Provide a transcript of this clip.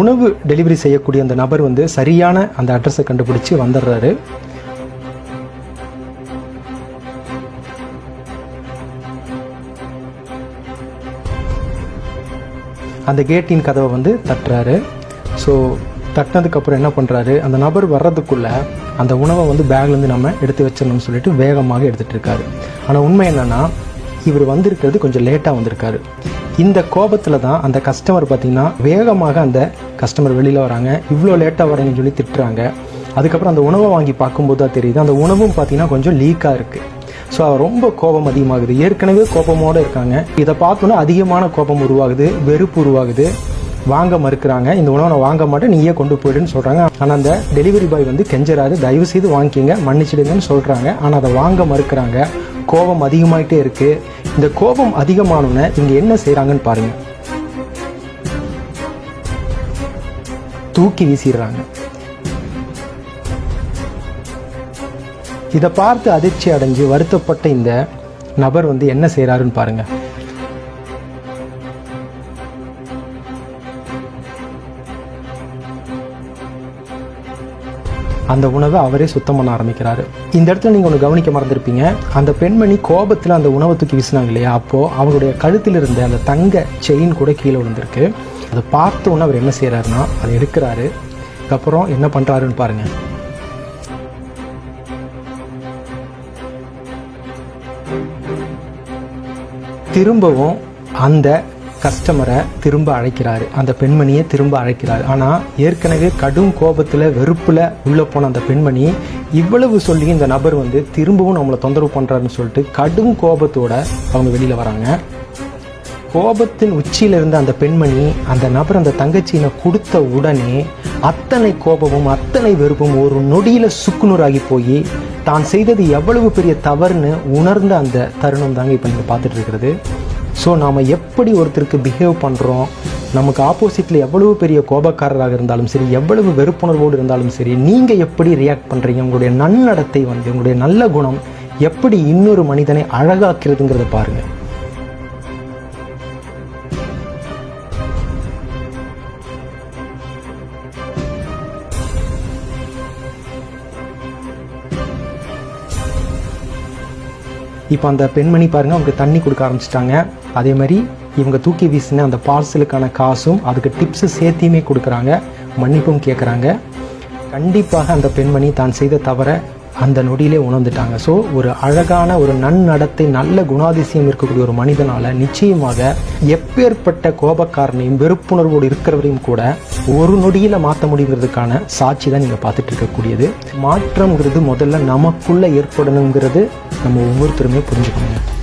உணவு டெலிவரி செய்யக்கூடிய அந்த நபர் வந்து சரியான அந்த அட்ரஸை கண்டுபிடிச்சு வந்துடுறாரு. அந்த கேட்டின் கதவை வந்து தட்டுறாரு. ஸோ தட்டினதுக்கப்புறம் என்ன பண்ணுறாரு அந்த நபர் வர்றதுக்குள்ள அந்த உணவை வந்து பேக்லேருந்து நம்ம எடுத்து வச்சிடணும்னு சொல்லிட்டு வேகமாக எடுத்துகிட்டு இருக்காரு. ஆனால் உண்மை என்னென்னா இவர் வந்திருக்கிறது கொஞ்சம் லேட்டாக வந்திருக்காரு. இந்த கோபத்தில் தான் அந்த கஸ்டமர் பார்த்திங்கன்னா வேகமாக அந்த கஸ்டமர் வெளியில் வராங்க. இவ்வளோ லேட்டாக வரீங்கன்னு சொல்லி திட்டுறாங்க. அதுக்கப்புறம் அந்த உணவை வாங்கி பார்க்கும்போது தான் தெரியுது. அந்த உணவும் பார்த்தீங்கன்னா கொஞ்சம் லீக்காக இருக்குது ஸோ ரொம்ப கோபம் அதிகமாகுது. ஏற்கனவே கோபமோடு இருக்காங்க. இதை பார்த்தோன்னா அதிகமான கோபம் உருவாகுது வெறுப்பு உருவாகுது. வாங்க மறுக்கிறாங்க. இந்த உணவை நான் வாங்க மாட்டேன் நீயே கொண்டு போயிடுன்னு சொல்கிறாங்க ஆனால் அந்த டெலிவரி பாய் வந்து கெஞ்சராது தயவு செய்து வாங்கிக்கிங்க மன்னிச்சிடுங்கன்னு சொல்கிறாங்க ஆனால் அதை வாங்க மறுக்கிறாங்க. கோபம் அதிகமாகிட்டே இருக்குது இந்த கோபம் அதிகமானோன்னு இங்க என்ன செய்கிறாங்கன்னு பாருங்க. தூக்கி வீசிடுறாங்க. இதை பார்த்து அதிர்ச்சி அடைஞ்சு வருத்தப்பட்ட இந்த நபர் வந்து என்ன செய்கிறாருன்னு பாருங்க. அந்த உணவை அவரே சுத்தம் பண்ண ஆரம்பிக்கிறாரு. இந்த இடத்துல நீங்கள் ஒன்று கவனிக்க மறந்துருப்பீங்க. அந்த பெண்மணி கோபத்தில் அந்த உணவை தூக்கி வீசினாங்க இல்லையா? அப்போது அவங்களுடைய கழுத்தில் இருந்த அந்த தங்க செயின் கூட கீழே விழுந்திருக்கு. அதை பார்த்த உடனே அவர் என்ன செய்கிறாருன்னா அதை எடுக்கிறாரு. அதுக்கப்புறம் என்ன பண்ணுறாருன்னு பாருங்கள் திரும்பவும் அந்த கஸ்டமரை திரும்ப அழைக்கிறாரு. அந்த பெண்மணியை திரும்ப அழைக்கிறாரு. ஆனால் ஏற்கனவே கடும் கோபத்தில் வெறுப்பில் உள்ளே போன அந்த பெண்மணி இவ்வளவு சொல்லி இந்த நபர் வந்து திரும்பவும் நம்மளை தொந்தரவு பண்ணுறாருன்னு சொல்லிட்டு கடும் கோபத்தோட அவங்க வெளியில் வராங்க. கோபத்தின் உச்சியில் இருந்த அந்த பெண்மணி அந்த நபர் அந்த தங்கச்சியினை கொடுத்த உடனே அத்தனை கோபமும் அத்தனை வெறுப்பும் ஒரு நொடியில் சுக்குநூறாகி போய் தான் செய்தது எவ்வளவு பெரிய தவறுன்னு உணர்ந்த அந்த தருணம் தாங்க இப்போ நீங்கள் பார்த்துட்டு இருக்கிறது. ஸோ நாம் எப்படி ஒருத்தருக்கு பிஹேவ் பண்ணுறோம் நமக்கு ஆப்போசிட்டில் எவ்வளவு பெரிய கோபக்காரராக இருந்தாலும் சரி எவ்வளவு வெறுப்புணர்வோடு இருந்தாலும் சரி நீங்கள் எப்படி ரியாக்ட் பண்ணுறீங்க உங்களுடைய நன்னடத்தை வந்து உங்களுடைய நல்ல குணம் எப்படி இன்னொரு மனிதனை அழகாக்கிறதுங்கிறத பாருங்கள் இப்போ அந்த பெண்மணி பாருங்கள் அவங்க தண்ணி கொடுக்க ஆரம்பிச்சிட்டாங்க. அதே மாதிரி இவங்க தூக்கி வீசின அந்த பார்சலுக்கான காசும் அதுக்கு டிப்ஸு சேர்த்தியுமே கொடுக்குறாங்க. மன்னிப்பும் கேட்குறாங்க கண்டிப்பாக அந்த பெண்மணி தான் செய்த தவற அந்த நொடியிலே உணர்ந்துட்டாங்க. ஸோ ஒரு அழகான ஒரு நன்னடத்தை நல்ல குணாதிசயம் இருக்கக்கூடிய ஒரு மனிதனால் நிச்சயமாக எப்பேற்பட்ட கோபக்காரனையும் வெறுப்புணர்வோடு இருக்கிறவரையும் கூட ஒரு நொடியில் மாற்ற முடியுங்கிறதுக்கான சாட்சி தான் நீங்கள் பார்த்துட்டு இருக்கக்கூடியது. மாற்றம்ங்கிறது முதல்ல நமக்குள்ளே ஏற்படணுங்கிறது நம்ம ஒவ்வொருத்தருமே புரிஞ்சுக்கணும்